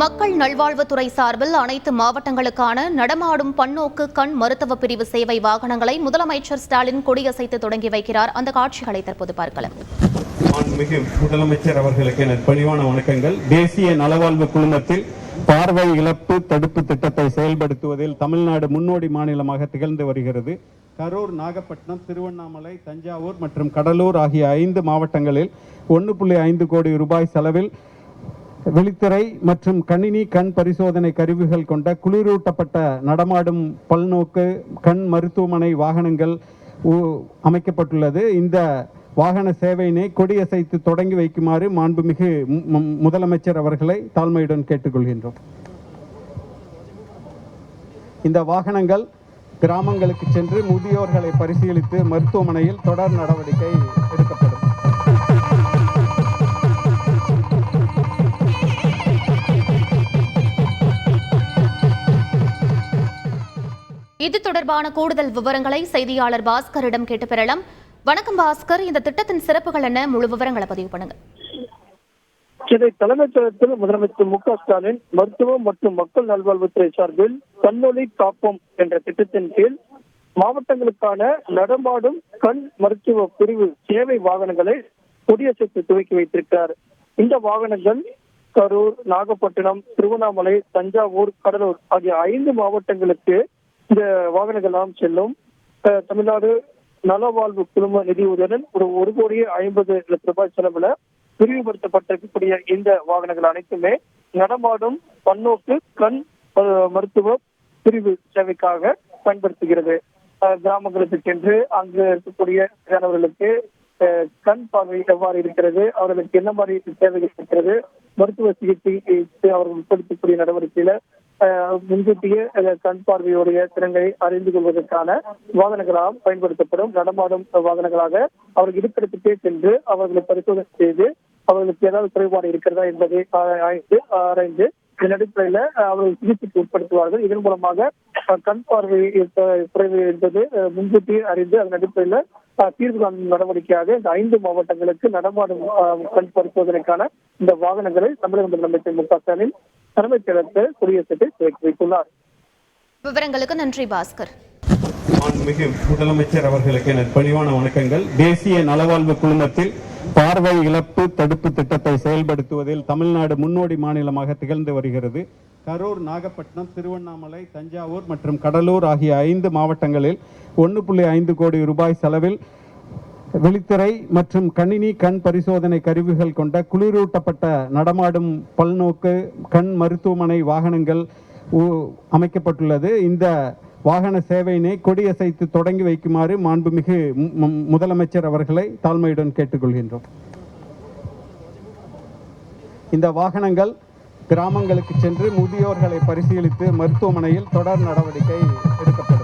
மக்கள் நல்வாழ்வுத்துறை சார்பில் அனைத்து மாவட்டங்களுக்கான நடமாடும் பன்னோக்கு கண் மருத்துவ பிரிவு சேவை வாகனங்களை முதலமைச்சர் ஸ்டாலின் கொடியசைத்து தொடங்கி வைக்கிறார். அந்த காட்சிகளை தற்போது பார்க்கலாம். முதலமைச்சர் அவர்களுக்கு எனது பணிவான வணக்கங்கள். தேசிய நலவாழ்வு குழுமத்தில் பார்வை இழப்பு தடுப்பு திட்டத்தை செயல்படுத்துவதில் தமிழ்நாடு முன்னோடி மாநிலமாக திகழ்ந்து வருகிறது. கரூர் நாகப்பட்டினம் திருவண்ணாமலை தஞ்சாவூர் மற்றும் கடலூர் ஆகிய ஐந்து மாவட்டங்களில் ஒன்று புள்ளி ஐந்து கோடி ரூபாய் செலவில் விழித்திரை மற்றும் கணினி கண் பரிசோதனை கருவிகள் கொண்ட குளிரூட்டப்பட்ட நடமாடும் பல்நோக்கு கண் மருத்துவமனை வாகனங்கள் உ- அமைக்கப்பட்டுள்ளது. இந்த வாகன சேவையினை கொடியசைத்து தொடங்கி வைக்குமாறு மாண்புமிகு முதலமைச்சர் அவர்களை தாழ்மையுடன் கேட்டுக்கொள்கின்றோம். இந்த வாகனங்கள் கிராமங்களுக்கு சென்று முதியோர்களை பரிசீலித்து மருத்துவமனையில் தொடர் நடவடிக்கை இது தொடர்பான கூடுதல் விவரங்களை செய்தியாளர் பாஸ்கரிடம் கேட்டு பெறலாம். வணக்கம் பாஸ்கர். இந்த திட்டத்தின் சிறப்புகள் என்ன? முழு விவரங்களை பதிவு பண்ணுங்க. சென்னை தலைமைச் செயலகத்தில் முதலமைச்சர் மு க ஸ்டாலின் மருத்துவம் மற்றும் மக்கள் நல்வாழ்வுத்துறை சார்பில் கண்ணொலி காப்போம் என்ற திட்டத்தின் கீழ் மாவட்டங்களுக்கான நடமாடும் கண் மருத்துவ பிரிவு சேவை வாகனங்களை கொடியசைத்து துவக்கி வைத்திருக்கிறார். இந்த வாகனங்கள் கரூர் நாகப்பட்டினம் திருவண்ணாமலை தஞ்சாவூர் கடலூர் ஆகிய ஐந்து மாவட்டங்களுக்கு இந்த வாகனங்கள் எல்லாம் செல்லும் தமிழ்நாடு நலவாழ்வு குழும நிதியுதவியுடன் ஒரு ஒரு கோடியே ஐம்பது லட்சம் ரூபாய் செலவுல விரிவுபடுத்தப்பட்டிருக்கக்கூடிய இந்த வாகனங்கள் அனைத்துமே நடமாடும் பன்னோக்கு கண் மருத்துவ பிரிவு சேவைக்காக பயன்படுத்துகிறது. கிராமங்களுக்கு சென்று அங்கு இருக்கக்கூடிய மாணவர்களுக்கு அஹ், கண் பார்வை எவ்வாறு இருக்கிறது அவர்களுக்கு என்ன மாதிரி தேவைகள் இருக்கிறது மருத்துவ சிகிச்சை அவர்கள் உட்படுத்தக்கூடிய நடவடிக்கையில முன்கூட்டியே கண் பார்வையுடைய திறன்களை அறிந்து கொள்வதற்கான வாகனங்களாக பயன்படுத்தப்படும் நடமாடும் வாகனங்களாக அவர்கள் இருப்பிடத்துக்கே சென்று அவர்களை பரிசோதனை செய்து அவர்களுக்கு ஏதாவது குறைபாடு இருக்கிறதா என்பதை ஆய்ந்து ஆராய்ந்து இதன் அடிப்படையில அவர்கள் சிகிச்சைக்கு உட்படுத்துவார்கள். இதன் மூலமாக கண் பார்வை குறைவு என்பது முன்கூட்டியே அறிந்து அதன் அடிப்படையில தீர்வு காணும் நடவடிக்கையாக இந்த ஐந்து மாவட்டங்களுக்கு நடமாடும் கண் பரிசோதனைக்கான இந்த வாகனங்களை தமிழக முதலமைச்சர் மு க ஸ்டாலின் தலைமைச் செயலகத்தில் குடியரசத்தை துவக்கி வைத்துள்ளார். விவரங்களுக்கு நன்றி பாஸ்கர். மாண்புமிகு முதலமைச்சர் அவர்களுக்கு எனது பணிவான வணக்கங்கள். தேசிய நலவாழ்வு குழுமத்தில் பார்வை இழப்பு தடுப்பு திட்டத்தை செயல்படுத்துவதில் தமிழ்நாடு முன்னோடி மாநிலமாக திகழ்ந்து வருகிறது. கரூர் நாகப்பட்டினம் திருவண்ணாமலை தஞ்சாவூர் மற்றும் கடலூர் ஆகிய ஐந்து மாவட்டங்களில் ஒன்று புள்ளி ஐந்து கோடி ரூபாய் செலவில் விழித்திரை மற்றும் கணினி கண் பரிசோதனை கருவிகள் கொண்ட குளிரூட்டப்பட்ட நடமாடும் பல்நோக்கு கண் மருத்துவமனை வாகனங்கள் அமைக்கப்பட்டுள்ளது. இந்த வாகன சேவையினை கொடியசைத்து தொடங்கி வைக்குமாறு மாண்புமிகு முதலமைச்சர் அவர்களை தாழ்மையுடன் கேட்டுக்கொள்கின்றோம். இந்த வாகனங்கள் கிராமங்களுக்கு சென்று முதியோர்களை பரிசீலித்து மருத்துவமனையில் தொடர் நடவடிக்கை எடுக்கப்படும்